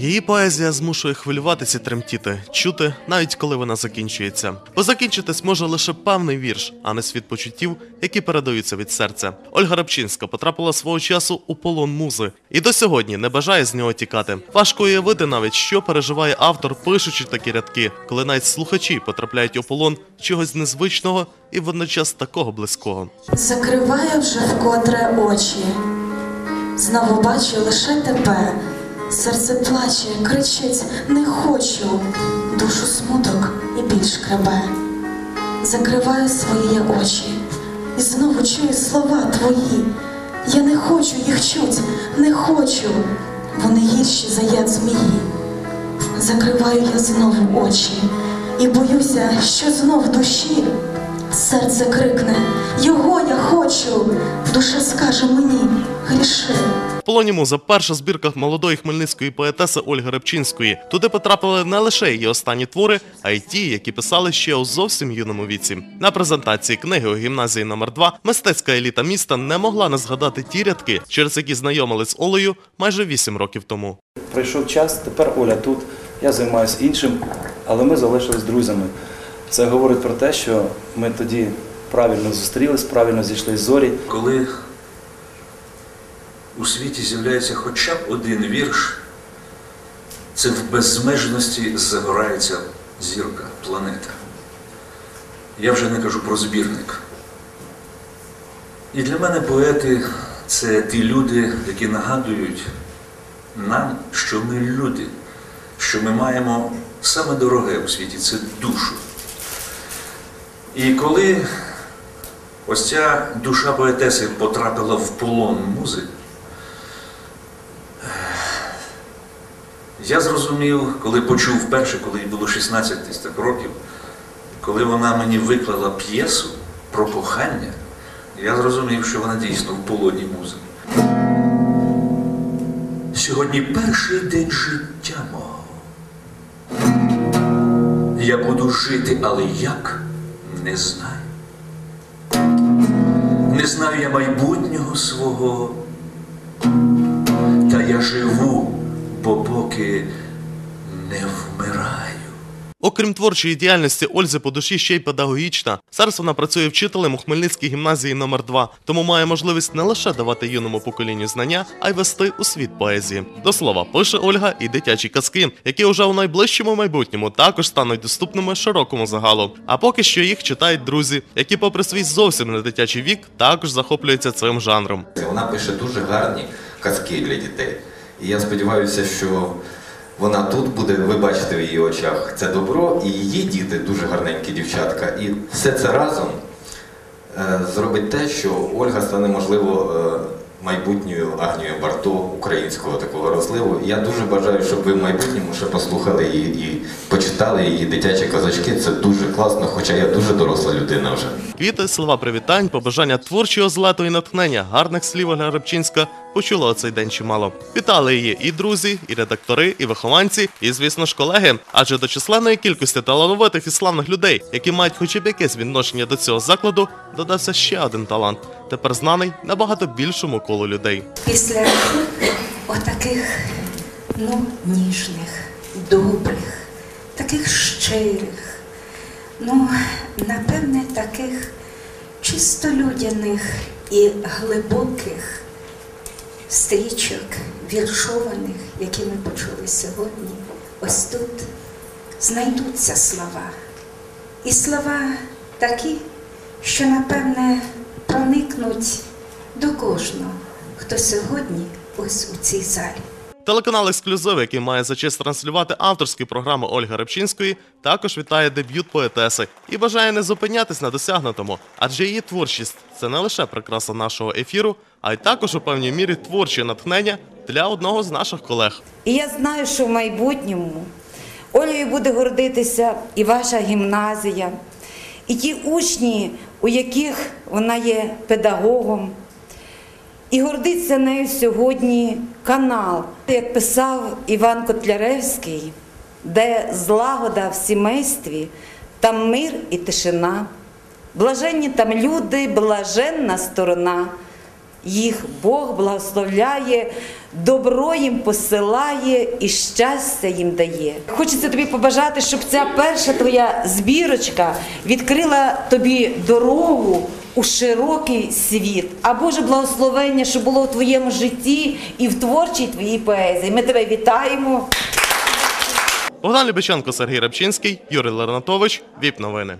Її поезія змушує хвилюватися тремтіти, чути, навіть коли вона закінчується. Бо закінчитись може лише певний вірш, а не світ почуттів, які передаються від серця. Ольга Рабчинська потрапила свого часу у полон музи і до сьогодні не бажає з нього тікати. Важко уявити навіть, що переживає автор, пишучи такі рядки, коли навіть слухачі потрапляють у полон чогось незвичного і водночас такого близького. Закриваю вже вкотре очі, знову бачу лише тебе. Серце плаче, кричить, не хочу, душу смуток і біль шкребе. Закриваю свої очі і знову чую слова твої. Я не хочу їх чуть, не хочу, вони гірші за яд змії. Закриваю я знову очі і боюся, що знов душі серце крикне, його я хочу, душа скаже мені, гріши. В полоні муза перша збірка молодої хмельницької поетеси Ольги Рибчинської. Туди потрапили не лише її останні твори, а й ті, які писали ще у зовсім юному віці. На презентації книги у гімназії номер 2 мистецька еліта міста не могла не згадати ті рядки, через які знайомились з Олею майже 8 років тому. Пройшов час, тепер Оля тут, я займаюся іншим, але ми залишились друзями. Це говорить про те, що ми тоді правильно зустрілись, правильно зійшли з зорі. Коли у світі з'являється хоча б один вірш, це в безмежності загорається зірка, планета. Я вже не кажу про збірник. І для мене поети це ті люди, які нагадують нам, що ми люди, що ми маємо саме дороге у світі це душу. І коли ось ця душа поетеси потрапила в полон музи, я зрозумів, коли почув вперше, коли їй було 16 так років, коли вона мені виклала п'єсу про кохання, я зрозумів, що вона дійсно в полоні музи. Сьогодні перший день життя мого. Я буду жити, але як не знаю. Не знаю я майбутнього свого, та я живу, бо поки не вмираю. Окрім творчої діяльності, Ользі по душі ще й педагогічна. Зараз вона працює вчителем у Хмельницькій гімназії номер 2 тому має можливість не лише давати юному поколінню знання, а й вести у світ поезії. До слова, пише Ольга і дитячі казки, які вже у найближчому майбутньому також стануть доступними широкому загалу. А поки що їх читають друзі, які, попри свій зовсім не дитячий вік, також захоплюються цим жанром. Вона пише дуже гарні казки для дітей. І я сподіваюся, що вона тут буде, ви бачите в її очах це добро, і її діти дуже гарненькі дівчатка. І все це разом е, зробить те, що Ольга стане, можливо, е, майбутньою Агнією Барто українського такого розливу. Я дуже бажаю, щоб ви в майбутньому ще послухали її і почитали її дитячі казочки. Це дуже класно, хоча я дуже доросла людина вже. Квіти, слова привітань, побажання творчого злету і натхнення, гарних слів Ольга Рибчинська почула цей день чимало. Вітали її і друзі, і редактори, і вихованці, і, звісно ж, колеги. Адже до численної кількості талановитих і славних людей, які мають хоча б якесь відношення до цього закладу, додався ще один талант. Тепер знаний набагато більшому колу людей. після отаких ну, ніжних, добрих, таких щирих, ну, напевне, таких чисто людяних і глибоких стрічок, віршованих, які ми почули сьогодні, ось тут знайдуться слова. І слова такі, що, напевне, проникнуть до кожного, хто сьогодні ось у цій залі. Телеканал Ексклюзив, який має за честь транслювати авторські програми Ольги Рибчинської, також вітає дебют поетеси і бажає не зупинятись на досягнутому, адже її творчість це не лише прикраса нашого ефіру, а й також у певній мірі творче натхнення для одного з наших колег. І я знаю, що в майбутньому Олею буде гордитися і ваша гімназія, і ті учні, у яких вона є педагогом. І гордиться нею сьогодні канал, як писав Іван Котляревський, де злагода в сімействі, там мир і тишина. Блаженні там люди, блаженна сторона. їх Бог благословляє, добро їм посилає і щастя їм дає. Хочеться тобі побажати, щоб ця перша твоя збірочка відкрила тобі дорогу у широкий світ. А Боже благословення, що було в твоєму житті і в творчій твоїй поезії. Ми тебе вітаємо. Богдан Любиченко, Сергій Рабчинський, Юрій Лернатович, ВІП новини.